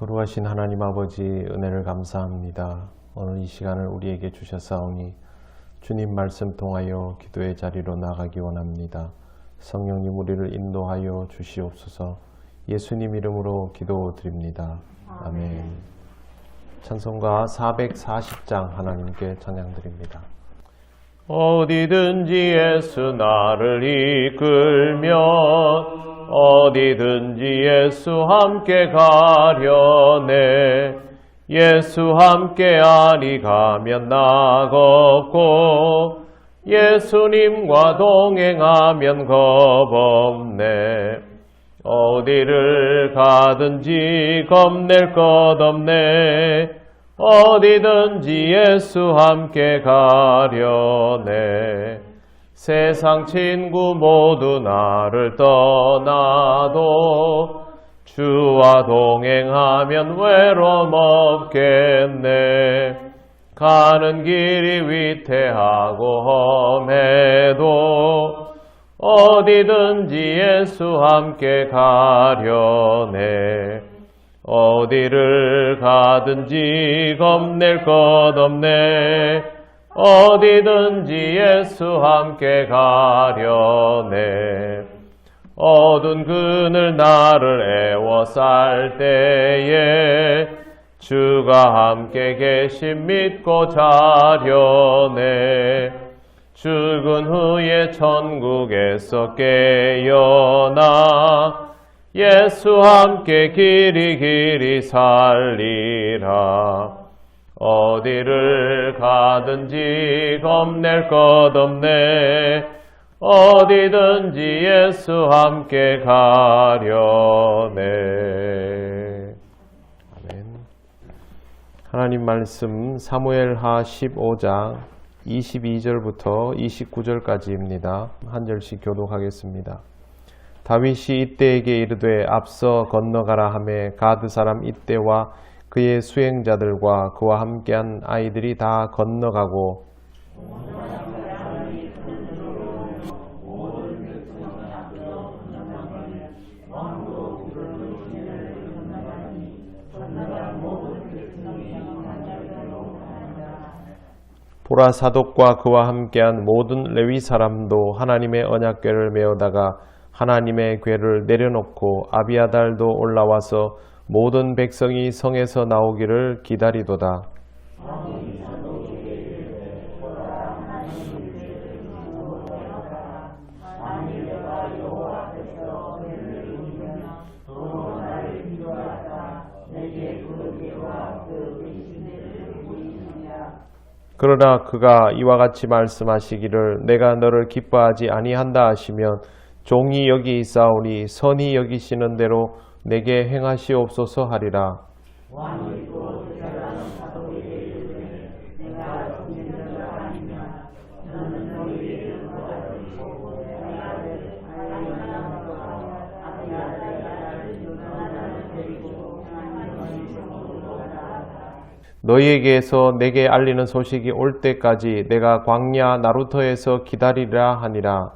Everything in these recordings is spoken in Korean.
거룩하신 하나님 아버지 은혜를 감사합니다. 오늘 이 시간을 우리에게 주셨사오니 주님 말씀 통하여 기도의 자리로 나가기 원합니다. 성령님 우리를 인도하여 주시옵소서 예수님 이름으로 기도드립니다. 아멘. 찬송가 440장 하나님께 찬양드립니다. 어디든지 예수 나를 이끌면 어디든지 예수 함께 가려네. 예수 함께 아니 가면 나겁고 예수님과 동행하면 겁없네. 어디를 가든지 겁낼 것 없네. 어디든지 예수 함께 가려네 세상 친구 모두 나를 떠나도 주와 동행하면 외로움 없겠네. 가는 길이 위태하고 험해도 어디든지 예수 함께 가려네. 어디를 가든지 겁낼 것 없네 어디든지 예수 함께 가려네. 어두운 그늘 나를 애워쌀 때에 주가 함께 계심 믿고 자려네. 죽은 후에 천국에서 깨어나 예수 함께 길이 길이 살리라 어디를 가든지 겁낼 것 없네 어디든지 예수 함께 가려네 아멘 하나님 말씀 사무엘하 15장 22절부터 29절까지입니다. 한 절씩 교독하겠습니다. 다윗이 이때에게 이르되 앞서 건너가라 하매 가드 사람 이때와 그의 수행자들과 그와 함께한 아이들이 다 건너가고 보라 사독과 그와 함께한 모든 레위 사람도 하나님의 언약궤를 메어다가 하나님의 궤를 내려놓고 아비아달도 올라와서 모든 백성이 성에서 나오기를 기다리도다. 그러나 그가 이와 같이 말씀하시기를 내가 너를 기뻐하지 아니한다 하시면 종이 여기 있사오니 선이 여기시는 대로 내게 행하시옵소서 하리라. 너희에게서 내게 알리는 소식이 올 때까지 내가 광야 나루터에서 기다리라 하니라.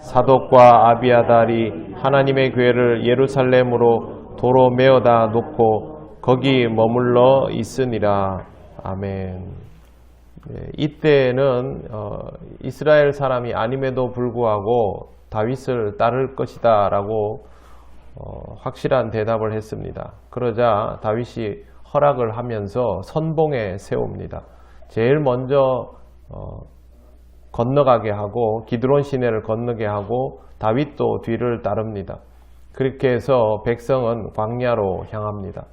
사독과 아비아달이 하나님의 궤를 예루살렘으로 도로 메어다 놓고 거기 머물러 있으니라. 아멘. 네, 이때는 어, 이스라엘 사람이 아님에도 불구하고 다윗을 따를 것이다 라고 어, 확실한 대답을 했습니다. 그러자 다윗이 허락을 하면서 선봉에 세웁니다. 제일 먼저 어, 건너가게 하고 기드론 시내를 건너게 하고 다윗도 뒤를 따릅니다. 그렇게 해서 백성은 광야로 향합니다.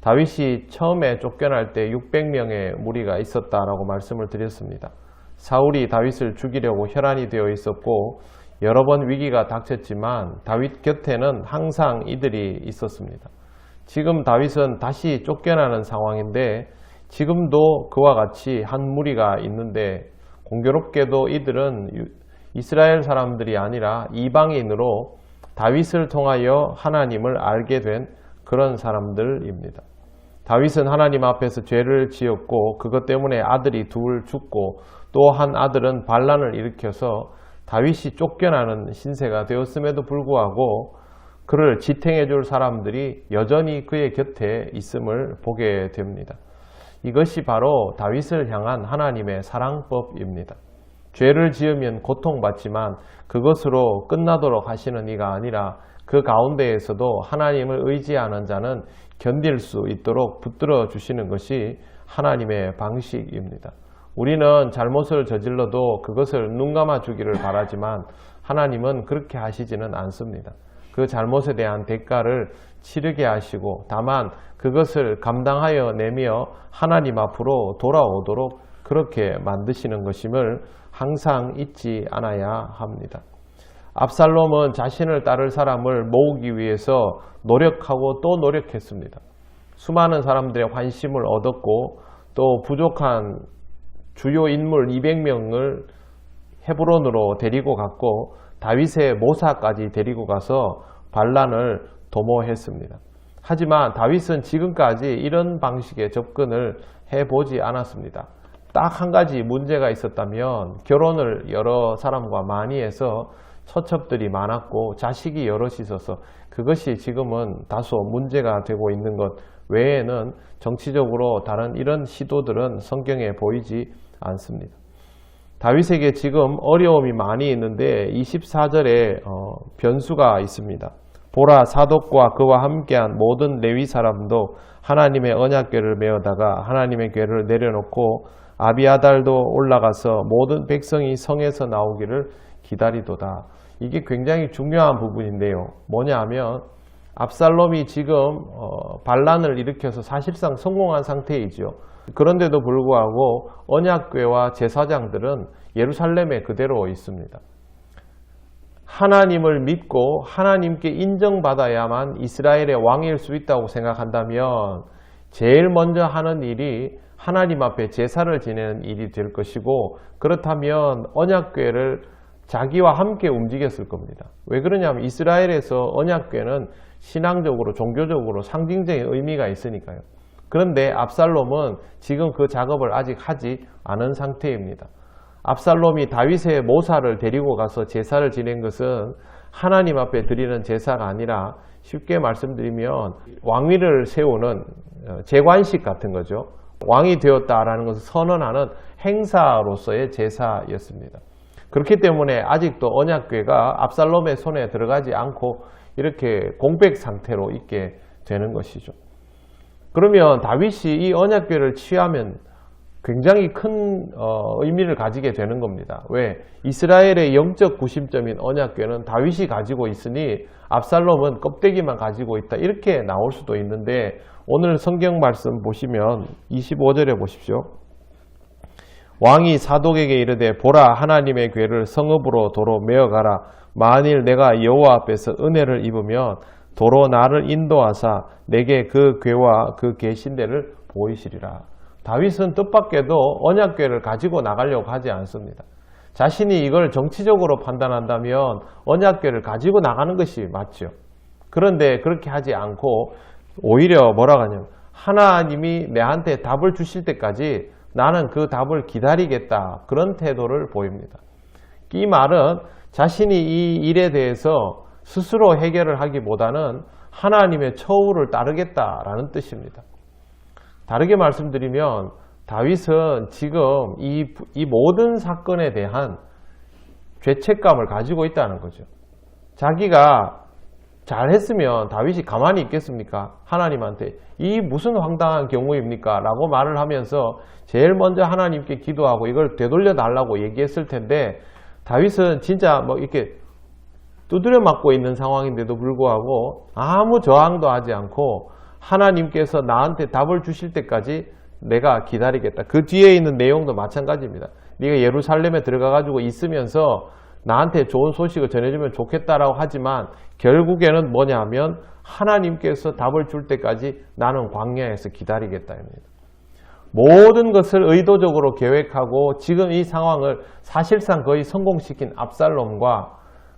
다윗이 처음에 쫓겨날 때 600명의 무리가 있었다라고 말씀을 드렸습니다. 사울이 다윗을 죽이려고 혈안이 되어 있었고 여러 번 위기가 닥쳤지만 다윗 곁에는 항상 이들이 있었습니다. 지금 다윗은 다시 쫓겨나는 상황인데 지금도 그와 같이 한 무리가 있는데 공교롭게도 이들은 이스라엘 사람들이 아니라 이방인으로 다윗을 통하여 하나님을 알게 된 그런 사람들입니다. 다윗은 하나님 앞에서 죄를 지었고 그것 때문에 아들이 둘 죽고 또 한 아들은 반란을 일으켜서 다윗이 쫓겨나는 신세가 되었음에도 불구하고 그를 지탱해 줄 사람들이 여전히 그의 곁에 있음을 보게 됩니다. 이것이 바로 다윗을 향한 하나님의 사랑법입니다. 죄를 지으면 고통받지만 그것으로 끝나도록 하시는 이가 아니라 그 가운데에서도 하나님을 의지하는 자는 견딜 수 있도록 붙들어 주시는 것이 하나님의 방식입니다. 우리는 잘못을 저질러도 그것을 눈 감아 주기를 바라지만 하나님은 그렇게 하시지는 않습니다. 그 잘못에 대한 대가를 치르게 하시고 다만 그것을 감당하여 내며 하나님 앞으로 돌아오도록 그렇게 만드시는 것임을 항상 잊지 않아야 합니다. 압살롬은 자신을 따를 사람을 모으기 위해서 노력하고 또 노력했습니다. 수많은 사람들의 관심을 얻었고 또 부족한 주요 인물 200명을 헤브론으로 데리고 갔고 다윗의 모사까지 데리고 가서 반란을 도모했습니다. 하지만 다윗은 지금까지 이런 방식의 접근을 해보지 않았습니다. 딱 한 가지 문제가 있었다면 결혼을 여러 사람과 많이 해서 처첩들이 많았고 자식이 여럿이 있어서 그것이 지금은 다소 문제가 되고 있는 것 외에는 정치적으로 다른 이런 시도들은 성경에 보이지 않습니다. 다윗에게 지금 어려움이 많이 있는데 24절에 어, 변수가 있습니다. 보라 사독과 그와 함께한 모든 레위 사람도 하나님의 언약궤를 메어다가 하나님의 궤를 내려놓고 아비아달도 올라가서 모든 백성이 성에서 나오기를 기다리도다. 이게 굉장히 중요한 부분인데요. 뭐냐 하면 압살롬이 지금 어, 반란을 일으켜서 사실상 성공한 상태이죠. 그런데도 불구하고 언약궤와 제사장들은 예루살렘에 그대로 있습니다. 하나님을 믿고 하나님께 인정받아야만 이스라엘의 왕일 수 있다고 생각한다면 제일 먼저 하는 일이 하나님 앞에 제사를 지내는 일이 될 것이고 그렇다면 언약궤를 자기와 함께 움직였을 겁니다. 왜 그러냐면 이스라엘에서 언약궤는 신앙적으로 종교적으로 상징적인 의미가 있으니까요. 그런데 압살롬은 지금 그 작업을 아직 하지 않은 상태입니다. 압살롬이 다윗의 모사를 데리고 가서 제사를 지낸 것은 하나님 앞에 드리는 제사가 아니라 쉽게 말씀드리면 왕위를 세우는 어, 재관식 같은 거죠. 왕이 되었다라는 것을 선언하는 행사로서의 제사였습니다. 그렇기 때문에 아직도 언약궤가 압살롬의 손에 들어가지 않고 이렇게 공백 상태로 있게 되는 것이죠. 그러면 다윗이 이 언약궤를 취하면 굉장히 큰 어, 의미를 가지게 되는 겁니다. 왜? 이스라엘의 영적 구심점인 언약궤는 다윗이 가지고 있으니 압살롬은 껍데기만 가지고 있다. 이렇게 나올 수도 있는데 오늘 성경 말씀 보시면 25절에 보십시오. 왕이 사독에게 이르되 보라 하나님의 궤를 성읍으로 도로 메어가라 만일 내가 여호와 앞에서 은혜를 입으면 도로 나를 인도하사 내게 그 궤와 그 계신대를 보이시리라. 다윗은 뜻밖에도 언약궤를 가지고 나가려고 하지 않습니다. 자신이 이걸 정치적으로 판단한다면 언약궤를 가지고 나가는 것이 맞죠. 그런데 그렇게 하지 않고 오히려 뭐라 하냐면 하나님이 내한테 답을 주실 때까지 나는 그 답을 기다리겠다. 그런 태도를 보입니다. 이 말은 자신이 이 일에 대해서 스스로 해결을 하기보다는 하나님의 처우를 따르겠다라는 뜻입니다. 다르게 말씀드리면 다윗은 지금 이, 이 모든 사건에 대한 죄책감을 가지고 있다는 거죠. 자기가 잘했으면 다윗이 가만히 있겠습니까? 하나님한테 이 무슨 황당한 경우입니까? 라고 말을 하면서 제일 먼저 하나님께 기도하고 이걸 되돌려 달라고 얘기했을 텐데 다윗은 진짜 뭐 이렇게 두드려 맞고 있는 상황인데도 불구하고 아무 저항도 하지 않고 하나님께서 나한테 답을 주실 때까지 내가 기다리겠다. 그 뒤에 있는 내용도 마찬가지입니다. 네가 예루살렘에 들어가 가지고 있으면서 나한테 좋은 소식을 전해주면 좋겠다라고 하지만 결국에는 뭐냐면 하나님께서 답을 줄 때까지 나는 광야에서 기다리겠다입니다. 모든 것을 의도적으로 계획하고 지금 이 상황을 사실상 거의 성공시킨 압살롬과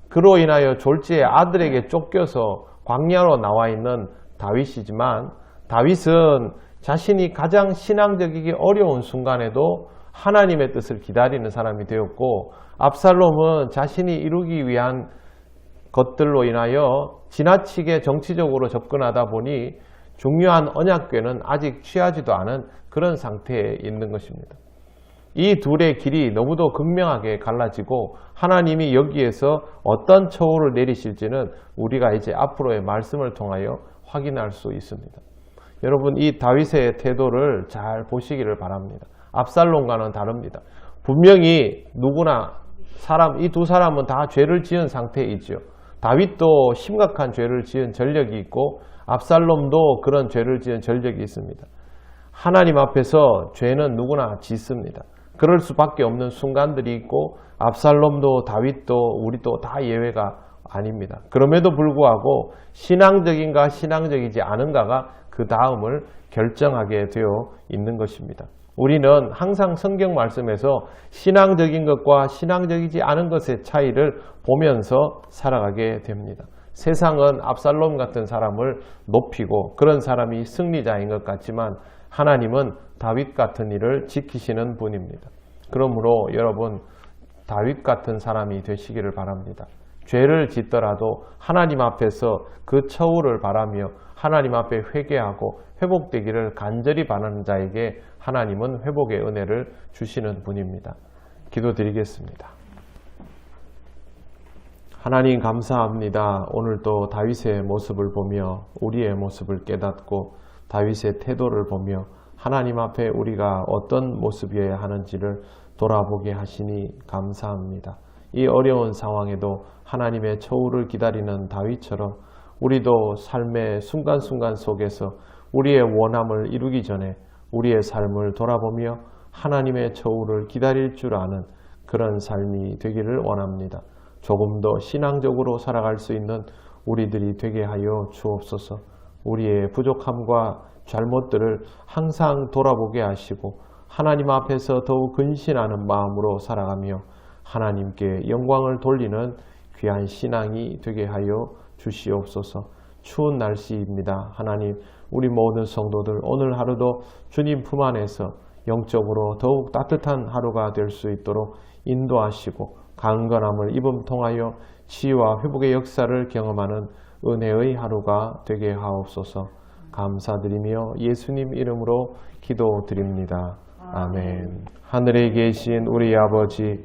그로 인하여 졸지의 아들에게 쫓겨서 광야로 나와 있는 다윗이지만 다윗은 자신이 가장 신앙적이기 어려운 순간에도 하나님의 뜻을 기다리는 사람이 되었고 압살롬은 자신이 이루기 위한 것들로 인하여 지나치게 정치적으로 접근하다 보니 중요한 언약궤는 아직 취하지도 않은 그런 상태에 있는 것입니다. 이 둘의 길이 너무도 극명하게 갈라지고 하나님이 여기에서 어떤 처우를 내리실지는 우리가 이제 앞으로의 말씀을 통하여 확인할 수 있습니다. 여러분 이 다윗의 태도를 잘 보시기를 바랍니다. 압살롬과는 다릅니다. 분명히 누구나 사람 이 두 사람은 다 죄를 지은 있죠. 다윗도 심각한 죄를 지은 전력이 있고 압살롬도 그런 죄를 지은 전력이 있습니다. 하나님 앞에서 죄는 누구나 짓습니다. 그럴 수밖에 없는 순간들이 있고 압살롬도 다윗도 우리도 다 예외가 아닙니다. 그럼에도 불구하고 신앙적인가 신앙적이지 않은가가 그 다음을 결정하게 되어 있는 것입니다. 우리는 항상 성경 말씀에서 신앙적인 것과 신앙적이지 않은 것의 차이를 보면서 살아가게 됩니다. 세상은 압살롬 같은 사람을 높이고 그런 사람이 승리자인 것 같지만 하나님은 다윗 같은 일을 지키시는 분입니다. 그러므로 여러분 다윗 같은 사람이 되시기를 바랍니다. 죄를 짓더라도 하나님 앞에서 그 처우를 바라며 하나님 앞에 회개하고 회복되기를 간절히 바라는 자에게 하나님은 회복의 은혜를 주시는 분입니다. 기도드리겠습니다. 하나님 감사합니다. 오늘도 다윗의 모습을 보며 우리의 모습을 깨닫고 다윗의 태도를 보며 하나님 앞에 우리가 어떤 모습이어야 하는지를 돌아보게 하시니 감사합니다. 이 어려운 상황에도 하나님의 처우를 기다리는 다윗처럼 우리도 삶의 순간순간 속에서 우리의 원함을 이루기 전에 우리의 삶을 돌아보며 하나님의 처우를 기다릴 줄 아는 그런 삶이 되기를 원합니다. 조금 더 신앙적으로 살아갈 수 있는 우리들이 되게 하여 주옵소서. 우리의 부족함과 잘못들을 항상 돌아보게 하시고 하나님 앞에서 더욱 근신하는 마음으로 살아가며 하나님께 영광을 돌리는 귀한 신앙이 되게 하여 주시옵소서. 추운 날씨입니다. 하나님, 우리 모든 성도들 오늘 하루도 주님 품 안에서 영적으로 더욱 따뜻한 하루가 될 수 있도록 인도하시고 강건함을 입음 통하여 치유와 회복의 역사를 경험하는 은혜의 하루가 되게 하옵소서. 감사드리며 예수님 이름으로 기도드립니다. 아멘. 하늘에 계신 우리 아버지,